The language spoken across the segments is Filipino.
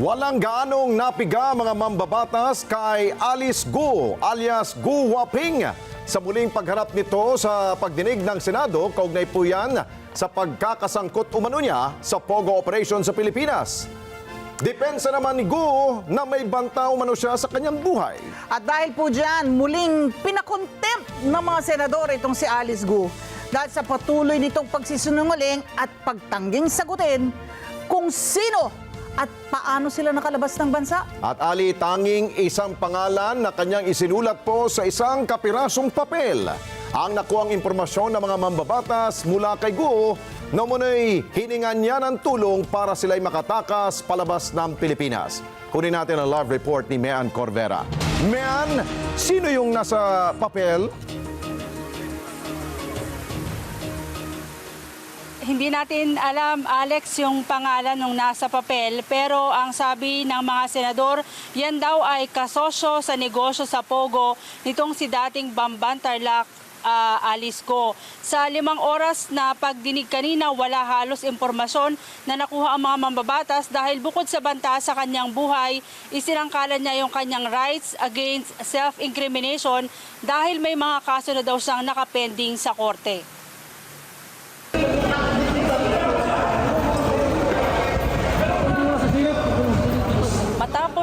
Walang gaanong napiga mga mambabatas kay Alice Gu alias Gu Waping sa muling pagharap nito sa pagdinig ng Senado kaugnay po yan sa pagkakasangkot umano niya sa POGO operation sa Pilipinas. Depensa naman ni Gu na may banta umano siya sa kanyang buhay. At dahil po dyan, muling pinakontempt ng mga senador itong si Alice Gu dahil sa patuloy nitong pagsisinungaling at pagtangging sagutin kung sino at paano sila nakalabas ng bansa. At Ali, tanging isang pangalan na kanyang isinulat po sa isang kapirasong papel. Ang nakuang impormasyon ng mga mambabatas mula kay Guo na muna'y hiningan niya ng tulong para sila'y makatakas palabas ng Pilipinas. Kunin natin ang live report ni Mean Corvera. Mean, sino yung nasa papel? Hindi natin alam, Alex, yung pangalan ng nasa papel. Pero ang sabi ng mga senador, yan daw ay kasosyo sa negosyo sa Pogo nitong si dating Bamban Tarlac ah, Alice Go. Sa limang oras na pagdinig kanina, wala halos impormasyon na nakuha ang mga mambabatas dahil bukod sa banta sa kanyang buhay, isinangkalan niya yung kanyang rights against self-incrimination dahil may mga kaso na daw siyang nakapending sa korte.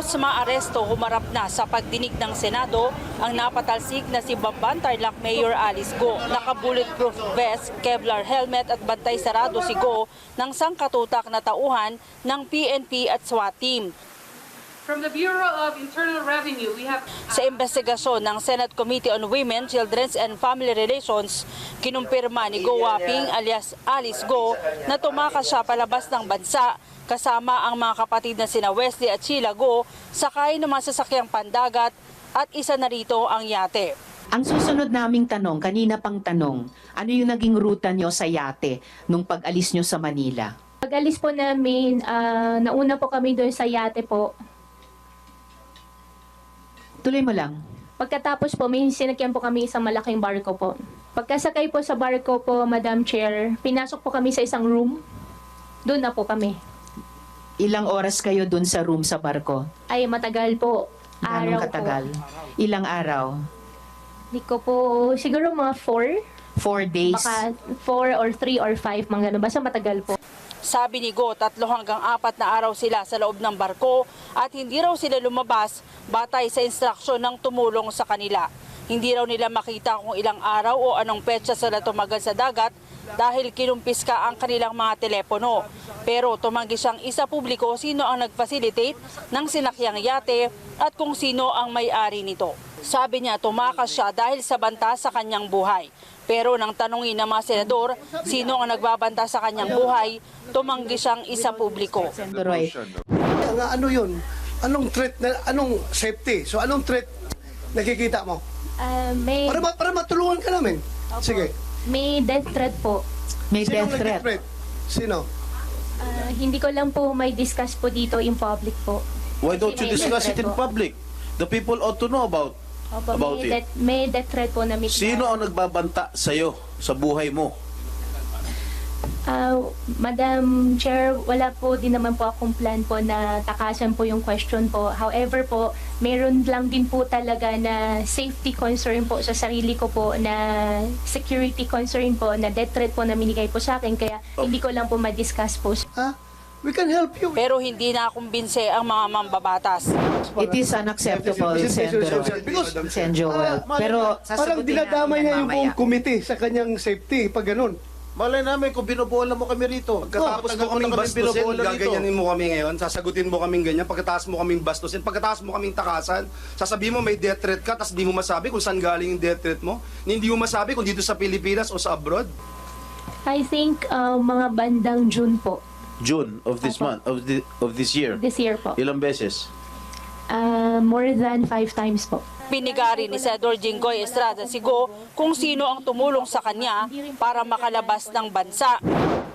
Matapos maaresto, humarap na sa pagdinig ng Senado ang napatalsik na si Bamban Tarlac Mayor Alice Go. Naka-bulletproof vest, Kevlar helmet at bantay sarado si Go ng sangkatutak na tauhan ng PNP at SWAT team. From the Bureau of Internal Revenue, we have Sa investigasyon ng Senate Committee on Women, Children's and Family Relations, kinumpirma ni Go Waping alias Alice Go na tumakas siya palabas ng bansa kasama ang mga kapatid na sina Wesley at Sheila Go sakay ng mga sasakyang pandagat at isa na rito ang yate. Ang susunod naming tanong, kanina pang tanong, ano yung naging ruta nyo sa yate nung pag-alis nyo sa Manila? Pag-alis po namin, ah, nauna po kami doon sa yate po. Tuloy mo lang. Pagkatapos po, may sinakyan po kami isang malaking barko po. Pagkasakay po sa barko po, Madam Chair, pinasok po kami sa isang room. Doon na po kami. Ilang oras kayo dun sa room sa barko? Ay, matagal po. Ganong Araw katagal? po. Ilang araw? Di ko po, siguro mga four. Four days? Baka four or three or five, mga ganun. Basta matagal po. Sabi ni Go, tatlo hanggang apat na araw sila sa loob ng barko at hindi raw sila lumabas batay sa instruksyon ng tumulong sa kanila. Hindi raw nila makita kung ilang araw o anong petsa sila tumagal sa dagat dahil kinumpiska ang kanilang mga telepono. Pero tumanggi siyang isa publiko sino ang nag-facilitate ng sinakyang yate at kung sino ang may-ari nito. Sabi niya tumakas siya dahil sa banta sa kanyang buhay. Pero nang tanungin ng mga senador sino ang nagbabanta sa kanyang buhay, tumanggi siyang isa publiko. Ano yun? Anong threat, na, anong safety? So, anong threat nakikita mo? Ah, may, Para, ma- para matulungan ka namin. Sige. may death threat po. may Sino death threat. Sino? Ah, hindi ko lang po may discuss po dito in public po. Why don't you discuss it in threat public? The people ought to know about Opo, about may, it. death, may death threat po na may Sino ang nagbabanta sa'yo sa buhay mo? Ah, Madam Chair, wala po din naman po akong plan po na takasan po yung question po. However po, meron lang din po talaga na safety concern po sa sarili ko po na security concern po na death threat po na minigay po sa akin kaya hindi ko lang po ma-discuss po. Ha? We can help you. Pero hindi na kumbinse ang mga mambabatas. It is unacceptable, Sendoroy. Because, Sen Joel. ah, Pero parang dinadamay niya yung buong committee sa kanyang safety pag ganun. Malay namin kung binubola mo kami rito. Pagkatapos mo kaming bastusin, binobola gaganyanin mo kami ngayon, sasagutin mo kaming ganyan, pagkatapos mo kaming bastusin, pagkatapos mo kaming takasan, sasabihin mo may death threat ka, tapos di mo masabi kung saan galing yung death threat mo, hindi mo masabi kung dito sa Pilipinas o sa abroad. I think ah, mga bandang June po, June of this Opo. month, of, the, of this year. this year po. Ilang beses? Ah, more than five times po. Pinigari ni Senador Jinggoy Estrada Sigo kung sino ang tumulong sa kanya para makalabas ng bansa.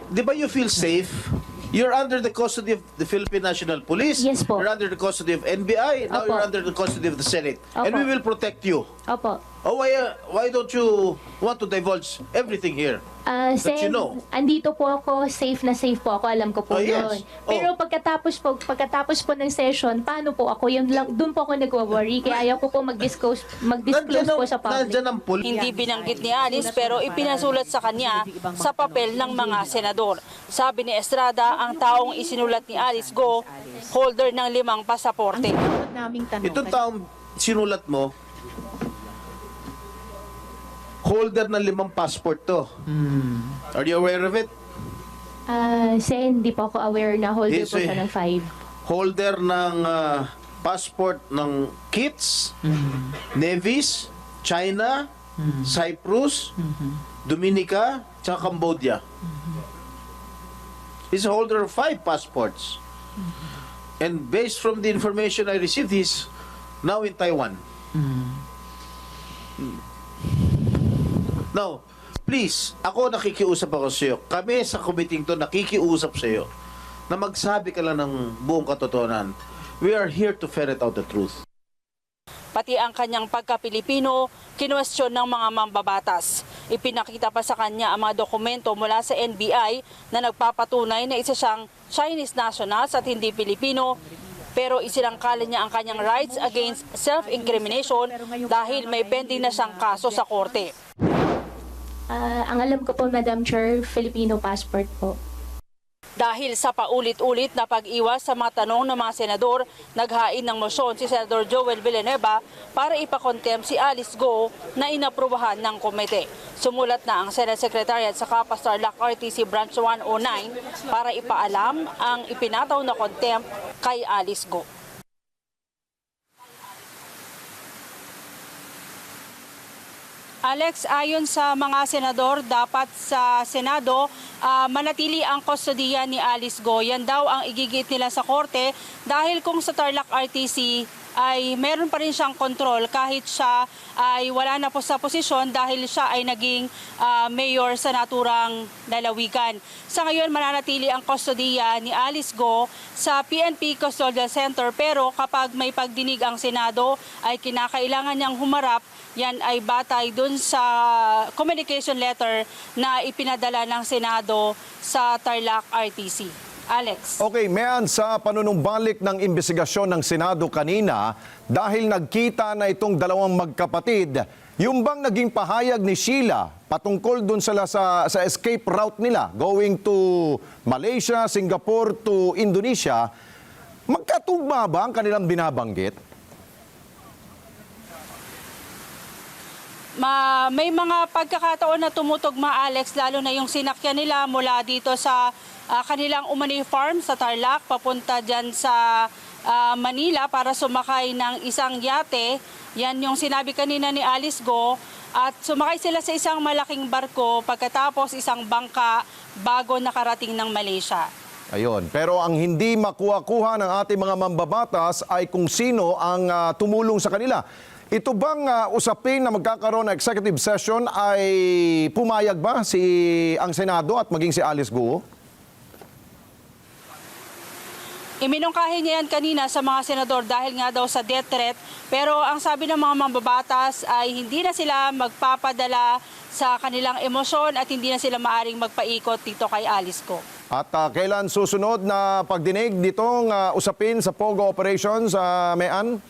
Di ba you feel safe? You're under the custody of the Philippine National Police. Yes po. You're under the custody of NBI. Now Opo. you're under the custody of the Senate. And Opo. we will protect you. Opo. Oh, why, uh, why don't you want to divulge everything here? Ah, That Sen, you know. andito po ako, safe na safe po ako, alam ko po Oh, yes. yun. Oh. Pero pagkatapos po, pagkatapos po ng session, paano po ako? Yun lang, doon po ako nagwa-worry. Kaya ayaw ko po mag-disclose, mag-disclose po ang- sa public. Ang pul- Hindi binanggit ni Alice pero ipinasulat sa kanya sa papel ng mga senador. Sabi ni Estrada, ang taong isinulat ni Alice Go, holder ng limang pasaporte. Itong taong sinulat mo, holder ng limang passport to. Are you aware of it? Ah, Sen, hindi po ako aware na holder Yes, po eh. siya ng five. Holder ng ah, passport ng Kits, Nevis, China, Cyprus, Dominica, tsaka Cambodia. He's a holder of five passports. And based from the information I received, he's now in Taiwan. Now, please, ako nakikiusap ako sa iyo. Kami sa committee to nakikiusap sa iyo na magsabi ka lang ng buong katotohanan. We are here to ferret out the truth. Pati ang kanyang pagka-Pilipino, kinwestiyon ng mga mambabatas. Ipinakita pa sa kanya ang mga dokumento mula sa NBI na nagpapatunay na isa siyang Chinese nationals at hindi Pilipino pero isinangkala niya ang kanyang rights against self-incrimination dahil may pending na siyang kaso sa korte. Ah, ang alam ko po, Madam Chair, Filipino passport po. Dahil sa paulit-ulit na pag-iwas sa mga tanong ng mga senador, naghain ng motion si Senador Joel Villanueva para ipakontem si Alice Go na inaprubahan ng komite. Sumulat na ang Senate Secretariat sa Kapastar Lac RTC Branch 109 para ipaalam ang ipinataw na contempt kay Alice Go. Alex, ayon sa mga senador, dapat sa Senado ah, manatili ang kustodiya ni Alice Go. Yan daw ang igigit nila sa korte dahil kung sa Tarlac RTC ay meron pa rin siyang kontrol kahit siya ay wala na po sa posisyon dahil siya ay naging ah, mayor sa naturang lalawigan. Sa ngayon mananatili ang kustodiya ni Alice Go sa PNP Custodial Center pero kapag may pagdinig ang Senado ay kinakailangan niyang humarap yan ay batay dun sa communication letter na ipinadala ng Senado sa Tarlac RTC. Alex. Okay, mayan sa panunumbalik ng investigasyon ng Senado kanina dahil nagkita na itong dalawang magkapatid, yung bang naging pahayag ni Sheila patungkol dun sa, sa, sa escape route nila going to Malaysia, Singapore to Indonesia, magkatugma ba ang kanilang binabanggit? Ma, may mga pagkakataon na tumutugma Alex lalo na yung sinakyan nila mula dito sa ah, kanilang Umani Farm sa Tarlac papunta diyan sa ah, Manila para sumakay ng isang yate. Yan yung sinabi kanina ni Alice Go at sumakay sila sa isang malaking barko pagkatapos isang bangka bago nakarating ng Malaysia. Ayun. Pero ang hindi makuha-kuha ng ating mga mambabatas ay kung sino ang ah, tumulong sa kanila. Ito bang ah, usapin na magkakaroon ng executive session ay pumayag ba si ang Senado at maging si Alice Guo? Iminungkahi niya yan kanina sa mga senador dahil nga daw sa death threat. Pero ang sabi ng mga mambabatas ay hindi na sila magpapadala sa kanilang emosyon at hindi na sila maaring magpaikot dito kay Alice ko. At ah, kailan susunod na pagdinig nitong ah, usapin sa POGO operations sa Mean?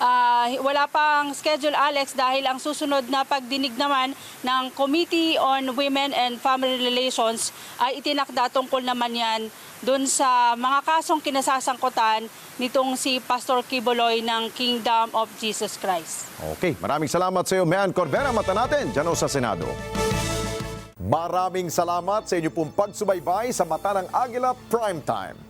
Ah, wala pang schedule Alex dahil ang susunod na pagdinig naman ng Committee on Women and Family Relations ay itinakda tungkol naman yan dun sa mga kasong kinasasangkutan nitong si Pastor Kibuloy ng Kingdom of Jesus Christ. Okay, maraming salamat sa iyo, Mean Corbera. Mata natin dyan sa Senado. Maraming salamat sa inyo pong pagsubaybay sa Mata ng Agila Primetime.